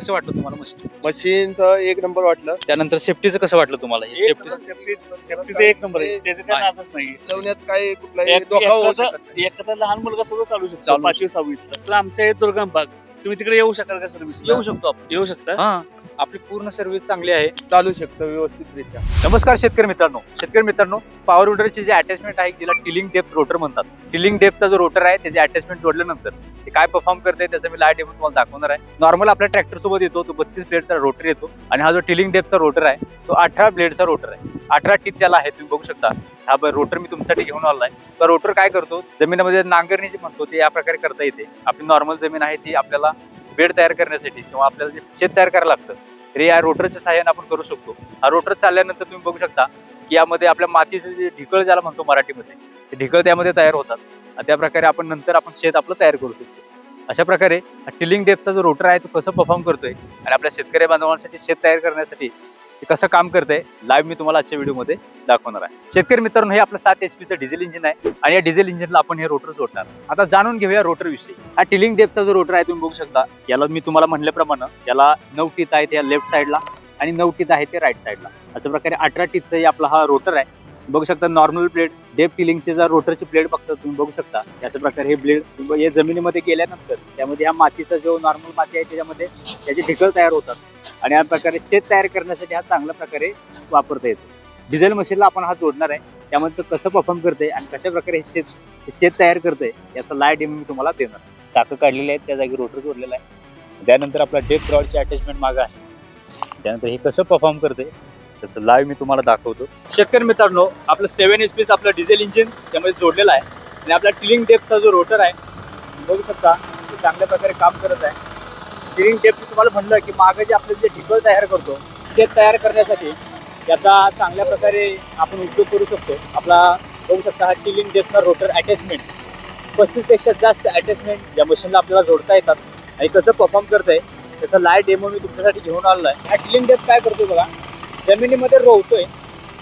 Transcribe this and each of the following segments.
कसं वाटलं तुम्हाला मशीन? मशीन तर एक नंबर वाटलं. त्यानंतर सेफ्टीचं कसं वाटलं तुम्हाला? हे सेफ्टी सेफ्टीचं एक नंबर आहे. त्याचं काय. नादच नाही चालवण्यात काही कुठलाही एक- धोका होऊ एखादा शकत नाही. एखादा लहान मुलगा सुद्धा चालू शकतो. चालू पाचवी सहावीतला. तर आमच्या हे दुर्गम भाग. तुम्ही तिकडे येऊ शकाल का सर्व्हिस येऊ शकतो आपण. येऊ शकता? हा. आपली पूर्ण सर्व्हिस चांगली आहे. चालू शकतं व्यवस्थितरित्या. नमस्कार शेतकरी मित्रांनो. शेतकरी मित्रांनो पॉवर रोटरची जे अटॅचमेंट आहे जिला टिलिंग डेप्थ रोटर म्हणतात. टिलिंग डेप्थचा जो रोटर आहे त्याचे अटॅचमेंट जोडल्यानंतर ते काय परफॉर्म करते त्याचं मी लाइट डेमो तुम्हाला दाखवणार आहे. नॉर्मल आपल्या ट्रॅक्टर सोबत येतो तो बत्तीस ब्लेडचा रोटर येतो. आणि हा जो टिलिंग डेप्थचा रोटर आहे तो अठरा ब्लेडचा रोटर आहे. अठरा टीत त्याला आहे तुम्ही बघू शकता. हा रोटर मी तुमच्यासाठी घेऊन आलाय तर रोटर काय करतो जमिनीमध्ये नांगरणी जी म्हणतो ते या प्रकारे करता येते. आपली नॉर्मल जमीन आहे ती आपल्याला बेड तयार करण्यासाठी किंवा आपल्याला जे शेत तयार करायला लागतं हे या रोटरच्या सहाय्याने आपण करू शकतो. हा रोटर चालल्यानंतर तुम्ही बघू शकता की यामध्ये आपल्या मातीचे जे ढिकळ ज्याला म्हणतो मराठीमध्ये ते ढिकळ त्यामध्ये तयार होतात. आणि त्या प्रकारे आपण नंतर आपण शेत आपलं तयार करू शकतो. अशा प्रकारे टिलिंग डेपचा जो रोटर आहे तो कसं परफॉर्म करतोय आणि आपल्या शेतकरी बांधवांसाठी शेत तयार करण्यासाठी ते कसं काम करते लाईव्ह मी तुम्हाला आजच्या व्हिडिओमध्ये दाखवणार आहे. शेतकरी मित्रांनो हे आपलं सात एच पीचं डिझेल इंजिन आहे आणि या डिझेल इंजिनला आपण हे रोटर जोडणार. आता जाणून घेऊया रोटर विषयी. हा टिलिंग डेपचा जो रोटर आहे तुम्ही बघू शकता. याला मी तुम्हाला म्हणल्याप्रमाणे याला नऊ टीत आहेत या लेफ्ट साईडला आणि नऊ टीत आहे ते राईट साईडला अशा प्रकारे अठरा टीतचा आपला हा रोटर आहे. बघू शकता नॉर्मल ब्लेड डेप किलिंगचे जर रोटरचे ब्लेड बघता तुम्ही बघू शकता याचा प्रकारे हे ब्लेड हे जमिनीमध्ये गेल्यानंतर त्यामध्ये ह्या मातीचा जो नॉर्मल माती आहे त्याच्यामध्ये त्याचे ढिकळ तयार होतात. आणि या प्रकारे शेत तयार करण्यासाठी हा चांगल्या प्रकारे वापरता येतो. डिझेल मशीनला आपण हा जोडणार आहे त्यामध्ये तो कसं परफॉर्म करते आणि कशा प्रकारे हे शेत शेत तयार करते याचा लाइट डेमो मी तुम्हाला देणार. टाकं काढलेले आहेत त्या जागी रोटर जोडलेला आहे. त्यानंतर आपला डेप रॉडची अटॅचमेंट मागं आहे. त्यानंतर हे कसं परफॉर्म करते त्याचं लाईव्ह मी तुम्हाला दाखवतो. शेतकरी मित्रांनो आपलं सेव्हन एच पीचं आपलं डिझेल इंजिन त्यामध्ये जोडलेलं आहे. आणि आपला टिलिंग डेपचा जो रोटर आहे बघू शकता ते चांगल्या प्रकारे काम करत आहे. टिलिंग डेप तुम्हाला म्हणलं की मागं जे आपलं जे ढिकल तयार करतो शेत तयार करण्यासाठी याचा चांगल्या प्रकारे आपण उपयोग करू शकतो. आपला बघू शकता हा टिलिंग डेपचा रोटर अटॅचमेंट पस्तीसपेक्षा जास्त अटॅचमेंट या मशीनला आपल्याला जोडता येतात. आणि कसं परफॉर्म आहे त्याचा लाईव्ह डेमो मी तुमच्यासाठी घेऊन आलेला आहे. हा टिलिंग डेप काय करतो बघा जमिनीमध्ये रोवतोय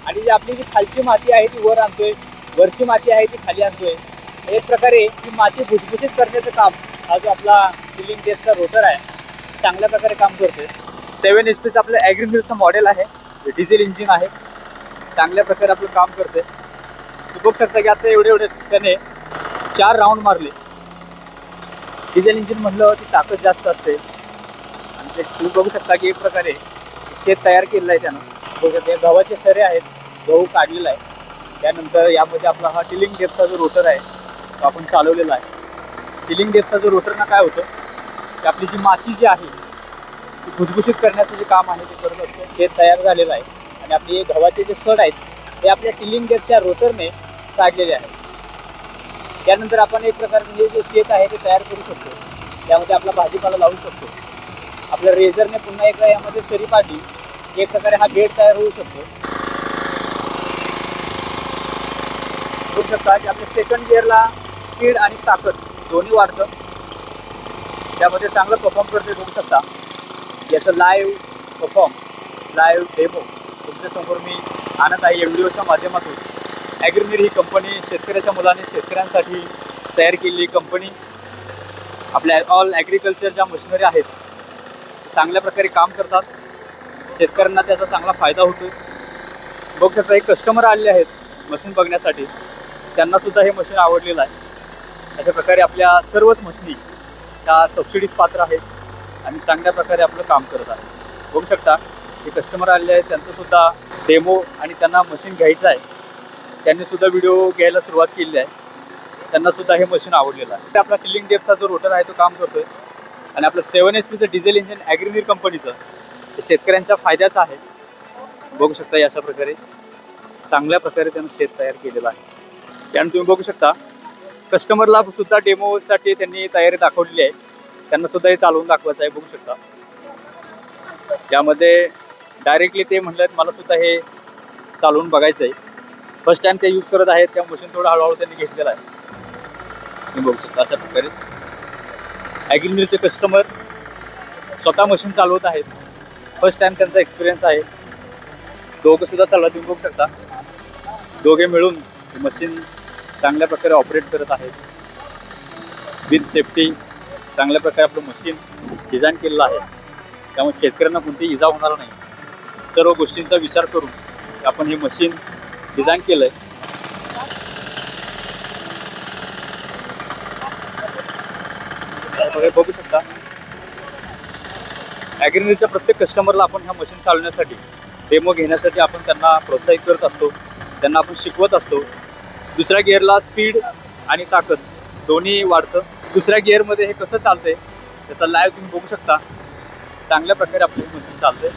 आणि जी आपली जी खालची माती आहे ती वर आणतोय वरची माती आहे ती खाली आणतोय. एक प्रकारे ही माती भुसभुशीत करण्याचं काम हा जो आपला टिलिंग डेपचा रोटर आहे चांगल्या प्रकारे काम करतोय. सेवन एच पीचं आपलं ॲग्रीमिलचं मॉडेल आहे डिझेल इंजिन आहे चांगल्या प्रकारे आपलं काम करते तू बघू शकता की आता एवढे एवढे त्याने चार राऊंड मारले. डिझेल इंजिन म्हणलं ती ताकद जास्त असते. आणि ते तुम्ही बघू शकता की एक प्रकारे शेत तयार केलेलं आहे त्यानं. बघत हे गव्हाचे सरे आहेत. गहू काढलेला आहे. त्यानंतर यामध्ये आपला हा टिलिंग डेपचा जो रोटर आहे तो आपण चालवलेला आहे. टिलिंग डेपचा जो रोटरनं काय होतं? की आपली जी माती जी आहे ती भुसभुशीत करण्याचं जे काम आहे ते करत असतं. शेत तयार झालेलं आहे. आणि आपले गव्हाचे जे सड आहेत ते आपल्या टिलिंग डेपच्या रोटरने काढलेले आहेत. त्यानंतर आपण एक प्रकारचं हे जे शेत आहे ते तयार करू शकतो. त्यामध्ये आपला भाजीपाला लावू शकतो. आपल्या रेझरने पुन्हा एकदा यामध्ये सरी पाडली. एक प्रकारे हा बेड तयार होऊ शकतो. होऊ शकता की आपल्या सेकंड गिअरला स्पीड आणि ताकद दोन्ही वाढतं. त्यामध्ये चांगलं परफॉर्म करते बघू शकता. याचं लाईव्ह परफॉर्म लाईव्ह डेमो तुमच्यासमोर मी आणत आहे या व्हिडिओच्या माध्यमातून. ॲग्रीमिर ही कंपनी शेतकऱ्याच्या मुलाने शेतकऱ्यांसाठी तयार केलेली कंपनी आपल्या ऑल ॲग्रिकल्चर ज्या मशिनरी आहेत चांगल्या प्रकारे काम करतात. शेतकऱ्यांना त्याचा चांगला फायदा होतो बघू शकता एक कस्टमर आलेले आहेत मशीन बघण्यासाठी. त्यांनासुद्धा हे मशीन आवडलेलं आहे. अशा प्रकारे आपल्या सर्वच मशिनी त्या सबसिडीज पात्र आहेत आणि चांगल्या प्रकारे आपलं काम करत आहे बघू शकता हे कस्टमर आलेले आहेत त्यांचंसुद्धा डेमो आणि त्यांना मशीन घ्यायचं आहे. त्यांनीसुद्धा व्हिडिओ घ्यायला सुरुवात केली आहे. त्यांनासुद्धा हे मशीन आवडलेलं आहे. आपला टिलिंग डेपचा जो रोटर आहे तो काम करतोय. आणि आपलं सेवन एच पीचं डिझेल इंजिन ॲग्रीमीर कंपनीचं शेतकऱ्यांच्या फायद्याचं आहे. बघू शकता अशा प्रकारे चांगल्या प्रकारे त्यांना शेत तयार केलेलं आहे. त्यानं तुम्ही बघू शकता कस्टमरला सुद्धा डेमोसाठी त्यांनी तयारी दाखवलेली आहे. त्यांना सुद्धा हे चालवून दाखवायचं आहे बघू शकता. त्यामध्ये डायरेक्टली ते म्हणलं मला सुद्धा हे चालवून बघायचं आहे. फर्स्ट टाइम ते यूज करत आहेत त्या मशीन थोडं हळूहळू त्यांनी घेतलेलं आहे. तुम्ही बघू शकता अशा प्रकारे. ॲग्रीमिलचे कस्टमर स्वतः मशीन चालवत आहेत. फर्स्ट टाइम त्यांचा एक्सपिरियन्स आहे. दोघं सुद्धा चालवा तुम्ही बघू शकता. दोघे मिळून मशीन चांगल्या प्रकारे ऑपरेट करत आहेत. विथ सेफ्टी चांगल्या प्रकारे आपलं मशीन डिझाईन केलेलं आहे. त्यामुळे शेतकऱ्यांना कोणतीही इजा होणार नाही. सर्व गोष्टींचा विचार करून आपण हे मशीन डिझाईन केलं आहे बघू शकता. ॲग्रिनरीच्या प्रत्येक कस्टमरला आपण ह्या मशीन चालवण्यासाठी डेमो घेण्यासाठी आपण त्यांना प्रोत्साहित करत असतो. त्यांना आपण शिकवत असतो. दुसऱ्या गिअरला स्पीड आणि ताकद दोन्ही वाढतं. दुसऱ्या गिअरमध्ये हे कसं चालतंय त्याचा लाईव्ह तुम्ही बघू शकता. चांगल्या प्रकारे आपलं हे मशीन चालतंय.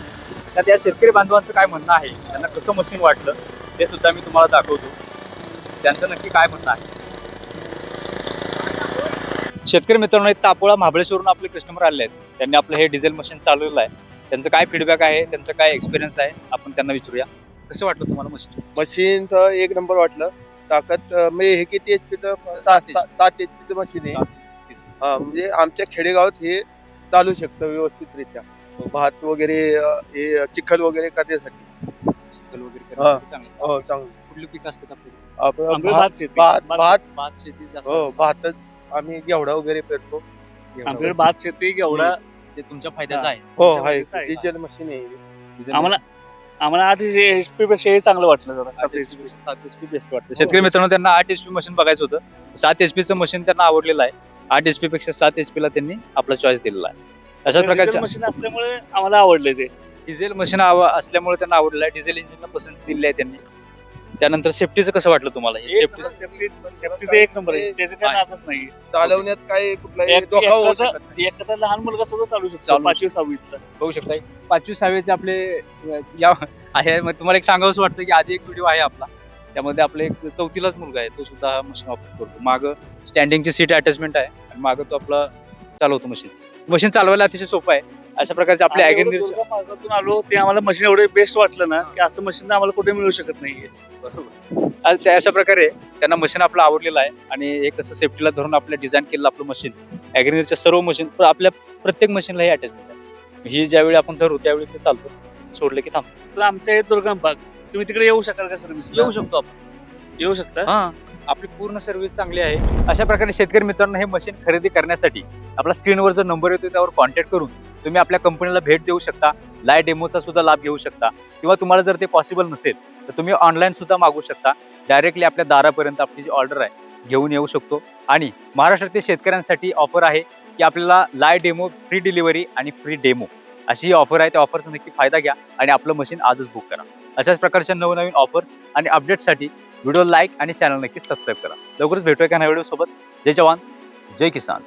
त्यात या शेतकरी बांधवांचं काय म्हणणं आहे त्यांना कसं मशीन वाटलं ते सुद्धा मी तुम्हाला दाखवतो. त्यांचं नक्की काय म्हणणं आहे? शेतकरी मित्रांनो एक तापोळा महाबळेश्वरून आपले कस्टमर आले आहेत. त्यांनी आपलं हे डिझेल मशीन चालवलेलं आहे. त्यांचं काय फीडबॅक आहे? त्यांचं काय एक्सपिरियन्स आहे? आपण त्यांना विचारूया. कसं वाटलं तुम्हाला मशीन मशीन तर एक नंबर वाटलं. ताकद अं, म्हणजे हे किती एच पीचं सात सात HP. सात- सात एच पीचं मशीन आहे. हा, म्हणजे आमच्या खेडेगावात हे चालू शकतं व्यवस्थितरित्या. भात वगैरे अं, हे चिखल वगैरे करण्यासाठी. चिखल वगैरे हा. करण्यासाठी चांगलं. हो चांगलं. कुठली पीक असतात आपली आपण भात भात भात भात- भात. भात शेती जास्त हो भातच. आम्ही घेवडा वगैरे पेरतो. आमच्याकडे भात शेती एवढा ते तुमच्या फायद्याचं आहे. हो तुमच्या आहे. डिझेल मशीन आहे. डिझेल आम्हाला आम्हाला आधी एच पी पेक्षा हे चांगलं वाटलं जरा सात HP. सात एच पी बेस्ट वाटतं शेतकरी मित्रांनो त्यांना आठ एच पी मशीन बघायचं होतं. सात एच पीचं मशीन त्यांना आवडलेलं आहे. आठ एच पी पेक्षा सात एच ला त्यांनी आपला चॉईस दिलेला आहे. अशाच डिझेल प्रकारच्या मशीन असल्यामुळे आम्हाला आवडले ते. डिझेल मशीन असल्यामुळे त्यांना आवडलेलं आहे. डिझेल इंजिनला पसंती दिली आहे त्यांनी. त्यानंतर सेफ्टीचं कसं वाटलं तुम्हाला? हे सेफ्टी सेफ्टी सेफ्टीचं एक नंबर आहे. त्याचं. नादच नाही चालवण्यात काय कुठलाही एक- धोका होऊ एखादा- शकत नाही. एखादा लहान मुलगा सुद्धा चालू शकतो चालू पाचवी सहावीतला. बघू शकता. पाचवी सहावीचे आपले अ, या आहे. मग तुम्हाला एक सांगावंसं वाटतं की आधी एक व्हिडिओ आहे आपला. त्यामध्ये आपला एक चौथीलाच मुलगा आहे. तो सुद्धा हा मशीन ऑपरेट करतो मागं स्टँडिंगची सीट अटॅचमेंट आहे. आणि मागं तो आपला चालवतो मशीन. मशीन चालवायला अतिशय सोपं आहे. अशा प्रकारचे आपले आम्ही ॲग्रिनरी एवढं दुर्गम भागातून आलो ते आम्हाला मशीन एवढे बेस्ट वाटलं ना की असं मशीन आम्हाला कुठे मिळू शकत नाहीये. आज त्या अशा प्रकारे त्यांना मशीन आपलं आवडलेलं आहे. आणि हे कसं सेफ्टीला धरून आपलं डिझाईन केलेलं आपलं मशीन ॲग्रिनरच्या सर्व मशीन आपल्या प्रत्येक मशीनला हे अटॅचमेंट आहे. ही ज्यावेळी आपण धरू त्यावेळी ते चालतं. सोडलं की थांब तर आमच्या हे दुर्गम भाग तुम्ही तिकडे येऊ शकाल का सर्व्हिस येऊ शकतो आपण. येऊ शकता? हा. आपली पूर्ण सर्व्हिस चांगली आहे. अशा प्रकारे शेतकरी मित्रांनो हे मशीन खरेदी करण्यासाठी आपला स्क्रीनवर जो नंबर येतो त्यावर कॉन्टॅक्ट करून तुम्ही आपल्या कंपनीला भेट देऊ शकता लाय डेमोचा सुद्धा लाभ घेऊ शकता. किंवा तुम्हाला जर ते पॉसिबल नसेल तर तुम्ही ऑनलाईन सुद्धा मागू शकता. डायरेक्टली आपल्या दारापर्यंत आपली जी ऑर्डर आहे घेऊन येऊ शकतो. आणि महाराष्ट्रातील शेतकऱ्यांसाठी ऑफर आहे की आपल्याला लाय डेमो फ्री डिलिव्हरी आणि फ्री डेमो अशी ही ऑफर आहे त्या ऑफरचा नक्की फायदा घ्या आणि आपलं मशीन आजच बुक करा. अशाच प्रकारच्या नवनवीन ऑफर्स आणि अपडेटसाठी व्हिडिओ लाईक आणि चॅनल नक्की सबस्क्राईब करा. लवकरच भेटूया का नव्या व्हिडिओसोबत जय जवान जय किसान.